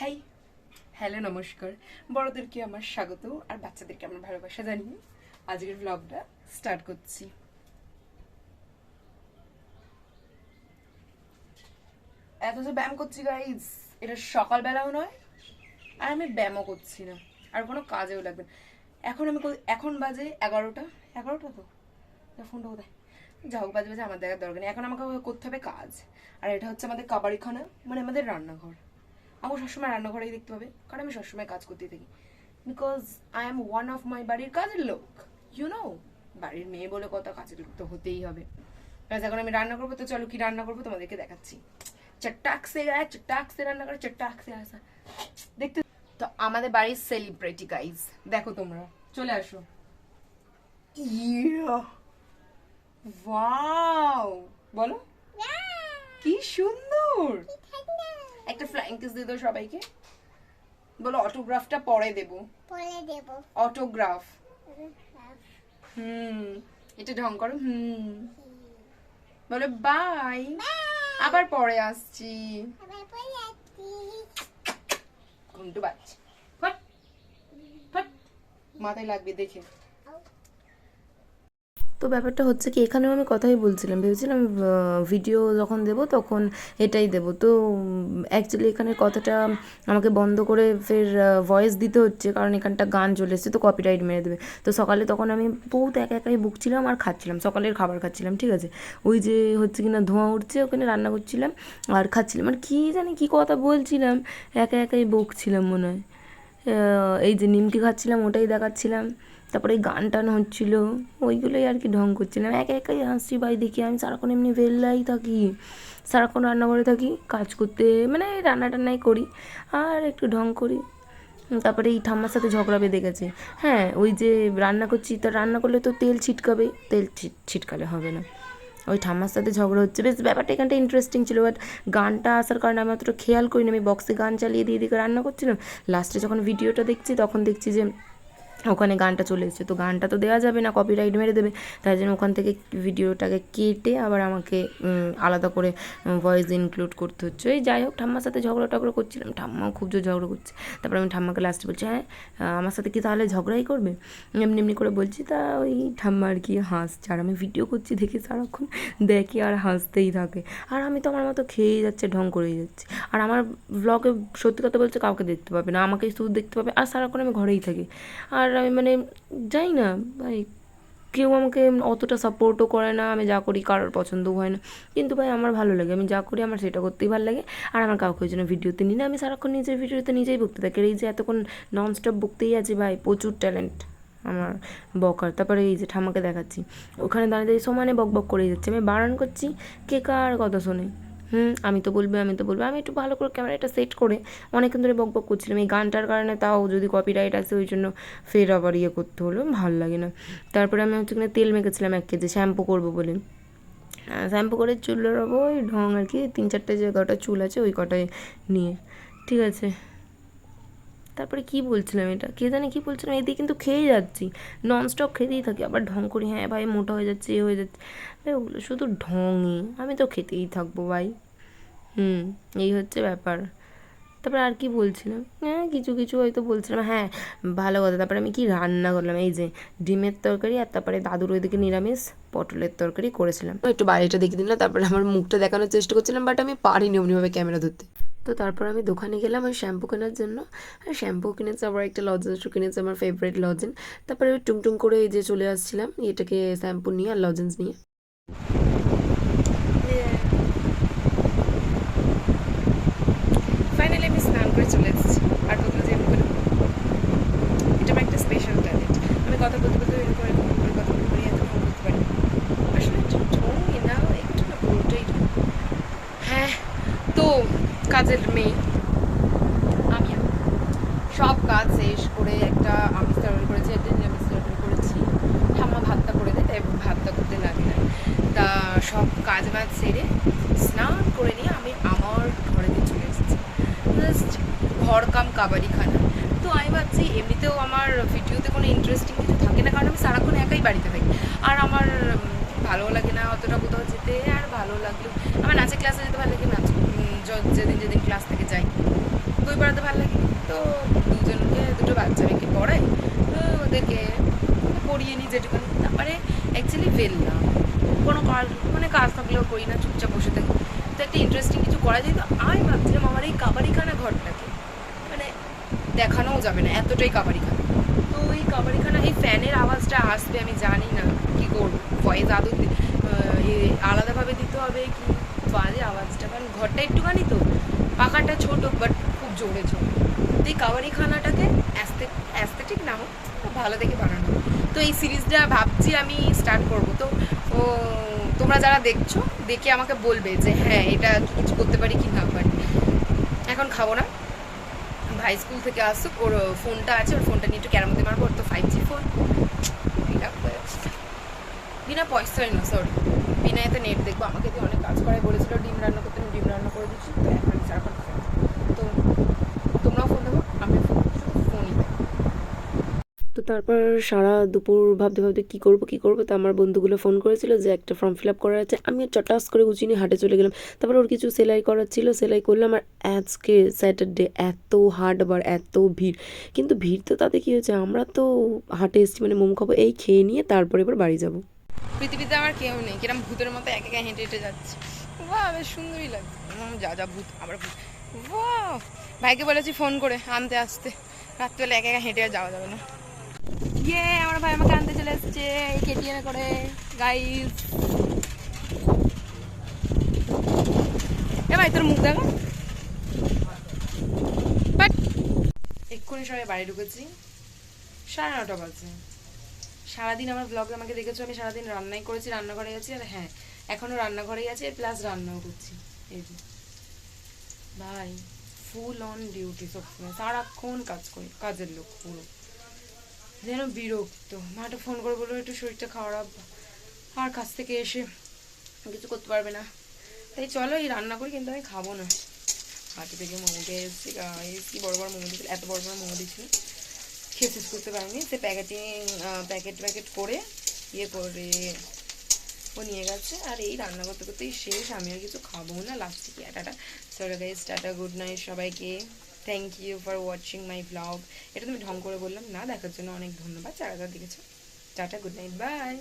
Hi hello নমস্কার। বড়দেরকে আমার স্বাগত আর বাচ্চাদেরকে আমার ভালোবাসা জানিয়ে আজকের ব্লগটা স্টার্ট করছি। এত যে ব্যায়াম করছি গাইজ এটা সকালবেলাও নয় আর আমি ব্যায়ামও করছি না। আর কোনো কাজেও লাগবে এখন আমি এখন বাজে এগারোটা। এগারোটা তো? ফোনটা কোথায়? যা হোক, বাজে বাজে, আমার দেখার দরকার নেই। এখন আমাকে করতে হবে? কাজ। আর এটা হচ্ছে আমাদের কাবাড়িখানা মানে আমাদের রান্নাঘর। আমাকে সবসময় রান্নাঘরেই দেখতে পাবে, কারণ আমি সবসময় কাজ করতেই থাকি। Because I am one of my বাড়ির কাজের লোক ইউ নো বাড়ির মেয়ে বলে কথা লোক তো হতেই হবে। এখন আমি রান্না করব, তো চলো কি রান্না করব তোমাদেরকে দেখাচ্ছি। চট্টাক গায়ে চট্টাক রান্না করে চট্টাক আসা। দেখতে তো আমাদের বাড়ির সেলিব্রিটি গাইজ দেখো তোমরা, চলে আসো। বলো। কি সুন্দর! একটা ফ্লাইং কিস দিয়ে দাও সবাইকে। বলো অটোগ্রাফটা পরে দেব। পরে দেব। অটোগ্রাফ হুম এটা ঢং করো হুম। বলো বাই আবার পরে আসছি। আবার পরে যাচ্ছি ঘুমটু বাচ্চা ফট ফট। মাথায় লাগবে দেখে। তো ব্যাপারটা হচ্ছে কি, এখানেও আমি কথাই বলছিলাম, ভেবেছিলাম ভিডিও যখন দেব তখন এটাই দেব। তো অ্যাকচুয়ালি এখানে কথাটা আমাকে বন্ধ করে ফের ভয়েস দিতে হচ্ছে, কারণ এখানটা গান চলে এসছে, তো কপিরাইট মেরে দেবে। তো সকালে তখন আমি বহুত একা একাই বুকছিলাম আর খাচ্ছিলাম, সকালের খাবার খাচ্ছিলাম, ঠিক আছে? ওই যে হচ্ছে কিনা ধোঁয়া উঠছে, ওখানে রান্না করছিলাম আর খাচ্ছিলাম। আর কী জানি কী কথা বলছিলাম, একা একাই বকছিলাম মনে হয়। এই যে নিমকি খাচ্ছিলাম, ওটাই দেখাচ্ছিলাম। তারপরে গান টান হচ্ছিল, ওইগুলোই আর কি ঢং করছিলাম একা একাই হাসছি ভাই দেখি, আমি সারাক্ষণ এমনি বেল্লাই থাকি, সারাক্ষণ রান্নাঘরে থাকি, কাজ করতে মানে রান্না টান্নাই করি, আর একটু ঢং করি। তারপরে এই ঠাম্মার সাথে ঝগড়া বেঁধে গেছে। হ্যাঁ ওই যে রান্না করছি, তা রান্না করলে তো তেল ছিটকাবে, তেল ছিট- ছিটকালে হবে না। ওই ঠাম্মার সাথে ঝগড়া হচ্ছে। বেশ, ব্যাপারটা এখানটা ইন্টারেস্টিং ছিল বাট গানটা আসার কারণে আমি অতটা খেয়াল করিনি। আমি বক্সে গান চালিয়ে দিয়ে দিকে রান্না করছিলাম। লাস্টে যখন ভিডিওটা দেখছি, তখন দেখছি যে ওখানে গানটা চলে এসেছে। তো গানটা তো দেওয়া যাবে না কপিরাইট মেরে দেবে। তাই জন্য ওখান থেকে ভিডিওটাকে কেটে আবার আমাকে আলাদা করে ভয়েস ইনক্লুড করতে হচ্ছে। এই যাই হোক, ঠাম্মার সাথে ঝগড়া টগড়া করছিলাম। ঠাম্মাও খুব জোর ঝগড়া করছে। তারপর আমি ঠাম্মাকে লাস্টে বলছি হ্যাঁ আমার সাথে কি তাহলে ঝগড়াই করবে? এমনি এমনি করে বলছি, তা ওই ঠাম্মা আর কি হাসছে? আর আমি ভিডিও করছি দেখি সারাক্ষণ দেখি আর হাসতেই থাকে। আর আমি তো আমার মতো খেয়েই যাচ্ছে, ঢং করেই যাচ্ছে। আর আমার ব্লগে সত্যি কথা বলছে কাউকে দেখতে পাবে না। আমাকেই শুধু দেখতে পাবে। আর সারাক্ষণ আমি ঘরেই থাকি। আর আমি মানে যাই না, ভাই, কেউ আমাকে অতটা সাপোর্টও করে না, আমি যা করি কারোর পছন্দও হয় না। কিন্তু ভাই, আমার ভালো লাগে, আমি যা করি আমার সেটা করতেই ভালো লাগে। আর আমার কাউকে ওই জন্য ভিডিওতে নিই না, আমি সারাক্ষণ নিজের ভিডিওতে নিজেই বকতে থাকি। এই যে এতক্ষণ ননস্টপ বকতেই আছি ভাই, প্রচুর ট্যালেন্ট আমার বকার। তারপরে এই যে ঠামাকে দেখাচ্ছি, ওখানে দাঁড়িয়ে দাঁড়িয়ে সমানে বক বক করেই যাচ্ছে। আমি বারণ করছি, কে কার কথা শোনে? হুম, আমি তো বলব, আমি তো বলব। আমি একটু ভালো করে ক্যামেরাটা সেট করে অনেকক্ষণ ধরে বক বক করছিলাম। এই গানটার কারণে তাও যদি কপিরাইট আসে, ওই জন্য ফের আবার ইয়ে করতে হলো, ভালো লাগে না। তারপরে আমি হচ্ছে কিনা তেল মেখেছিলাম এক কেজি শ্যাম্পু করব বলে। শ্যাম্পু করে চুলের ওই ঢং আর কি, তিন চারটে যে কটা চুল আছে, ওই কটায় নিয়ে। ঠিক আছে। তারপরে কি বলছিলাম এটা? কে জানে কি বলছিলাম? এদিকে কিন্তু খেয়ে যাচ্ছি। ননস্টপ খেতেই থাকি। আবার ঢং করি হ্যাঁ ভাই, মোটা হয়ে যাচ্ছে, এ হয়ে যাচ্ছে। ভাই ওগুলো শুধু ঢংই। আমি তো খেতেই থাকব ভাই। হুম, এই হচ্ছে ব্যাপার। তারপরে আর কি বলছিলাম? হ্যাঁ কিছু কিছু হয়তো বলছিলাম। হ্যাঁ ভালো কথা। তারপরে আমি কি রান্না করলাম? এই যে ডিমের তরকারি আর তারপরে দাদুর ওইদিকে নিরামিষ পটলের তরকারি করেছিলাম। একটু বাড়িটা দেখিয়ে দিলাম। তারপরে আমার মুখটা দেখানোর চেষ্টা করছিলাম বাট আমি পারিনি অমনিভাবে ক্যামেরা ধরতে। তো তারপর আমি দোকানে গেলাম ওই শ্যাম্পু কেনার জন্য। আর শ্যাম্পু কিনেছে, আবার একটা লজেন্সও কিনেছে, আমার ফেভারিট লজেন্স তারপরে ওই টুংটুং করে এই যে চলে আসছিলাম, এটাকে শ্যাম্পু নিয়ে আর লজেন্স নিয়ে। ফাইনালি স্নান করে চলে এসেছি। আর যে এটা আমার একটা স্পেশাল ট্যালেন্ট আমি কথা বলতে বলতে এরকম এরকম করে কথা বলতে পারি এত ফোন করতে পারি আসলে একটু ঢঙই না একটু না পুরোটাই ঢং। হ্যাঁ তো কাজের মেয়ে। আমি সব কাজ শেষ করে একটা আমি তরকারি করেছি, একটা নিরামিষ তরকারি করেছি। ঠাম্মা ভাতটা করে দেয়, তাই ভাতটা করতে লাগে না। তা সব কাজ বাজ সেরে স্নান করে নিয়ে আমি আমার ঘরেতে চলে এসেছি। জাস্ট ঘর কাম কাবাডি খানা তো আমি ভাবছি এমনিতেও আমার ভিডিওতে কোনো ইন্টারেস্টিং কিছু থাকে না, কারণ আমি সারাক্ষণ একাই বাড়িতে থাকি। আর আমার ভালো লাগে না অতটা কোথাও যেতে, আর ভালো লাগল আমার নাচের ক্লাসে যেতে ভালো লাগে নাচ যেদিন যেদিন ক্লাস থেকে যাই। বই পড়াতে ভালো লাগে। তো দুজনকে, দুটো বাচ্চা মেয়েকে পড়াই। তো ওদেরকে পড়িয়ে নিই যেটুকুনি তারপরে অ্যাকচুয়ালি ফেললাম। কোনো কাজ মানে কাজ থাকলেও করি না, চুপচাপ বসে থাকি। তো একটা ইন্টারেস্টিং কিছু করা যায়। তো আমি ভাবছিলাম আমার এই কাবারিখানা ঘরটাকে মানে দেখানোও যাবে না, এতটাই কাবারিখানা। তো এই কাবারিখানা, এই ফ্যানের আওয়াজটা আসবে, আমি জানি না কি করব। ভয়েস আদৌ আলাদাভাবে দিতে হবে কি বাজে আওয়াজটা, কারণ ঘরটা একটুখানি তো, পাখাটা ছোট বাট খুব জোরে ছোট। তো এই কাবারিখানাটাকে অ্যাস্থেটিক না হোক ভালো দেখে বানানো। তো এই সিরিজটা ভাবছি আমি স্টার্ট করব। তো, ও, তোমরা যারা দেখছ, দেখে আমাকে বলবে যে হ্যাঁ এটা কিছু করতে পারি কি না পারি এখন খাব না। ভাই স্কুল থেকে আসুক, ওর ফোনটা আছে, ওর ফোনটা নিয়ে একটু ক্যারামতে মারবো, ওর তো ফাইভ জি ফোন বিনা পয়সায় না সরি বিনা নেট দেখব। আমাকে দিয়ে অনেক কাজ করায় বলেছিল, ডিম রান্না করতে, আমি ডিম রান্না করে দিচ্ছি, তো এখন সারাক্ষণ তো তোমরাও ফোন দেবো আমি ফোন তো তারপর সারা দুপুর ভাবতে ভাবতে কী করব কী করব, তো আমার বন্ধুগুলো ফোন করেছিল যে একটা ফর্ম ফিল আপ করার আছে। আমি চটাস করে গুছিয়ে নিয়ে হাটে চলে গেলাম। তারপর ওর কিছু সেলাই করার ছিল, সেলাই করলাম আর আজকে স্যাটারডে এত হাট বার এত ভিড়। কিন্তু ভিড় তো তাতে কী হয়েছে, আমরা তো হাটে এসেছি মানে মোমো খাব, এই খেয়ে নিয়ে তারপরে এবার বাড়ি যাব। পৃথিবীতে আমার কেউ নেই। কিরম ভূতের মতো এক একা হেঁটে হেঁটে যাচ্ছে। বাহ, বেশ সুন্দরই লাগছে। যা যা ভূত আবার ভূত। বাহ, ভাইকে বলেছি ফোন করে আনতে আসতে। রাত্রিবেলা একা একা হেঁটে আর যাওয়া যাবে না। ইয়ে আমার ভাই আমাকে আনতে চলে এসছে। কেটিএমে করে। গাইস এ ভাই, তোর মুখ দেখা? এক্ষুনি সবাই বাড়ি ঢুকেছি। সাড়ে নটা বাজে। সারাদিন আমার ব্লগে আমাকে দেখেছ, আমি সারাদিন রান্নাই করেছি, রান্নাঘরে গেছি আর হ্যাঁ এখনও রান্নাঘরেই আছি প্লাস রান্নাও করছি, এই যে। ভাই ফুল অন ডিউটি সবসময়, সারাক্ষণ কাজ করি, কাজের লোক পুরো। যেন বিরক্ত, মাটা ফোন করে বলল, একটু শরীরটা খারাপ আর কাছ থেকে এসে কিছু করতে পারবে না। তাই চলো, এই রান্না করি, কিন্তু আমি খাব না। হাতে থেকে মোমো খেয়ে এসেছি এসেছি বড় বড় মোমো দিয়েছিল এত বড় বড় মোমো দিয়েছিল খেয়ে শেষ করতে পারিনি। সে প্যাকেটিং প্যাকেট প্যাকেট করে ইয়ে করে ও নিয়ে গেছে। আর এই রান্না করতে করতেই শেষ। আমি আর কিছু খাব না। লাস্টে কি tata. Sorry guys tata good night সবাইকে। Thank you for watching my blog এটা তুমি ঢং করে বললাম না। দেখার জন্য অনেক ধন্যবাদ। যারা যারা দেখেছ, টাটা গুড নাইট বাই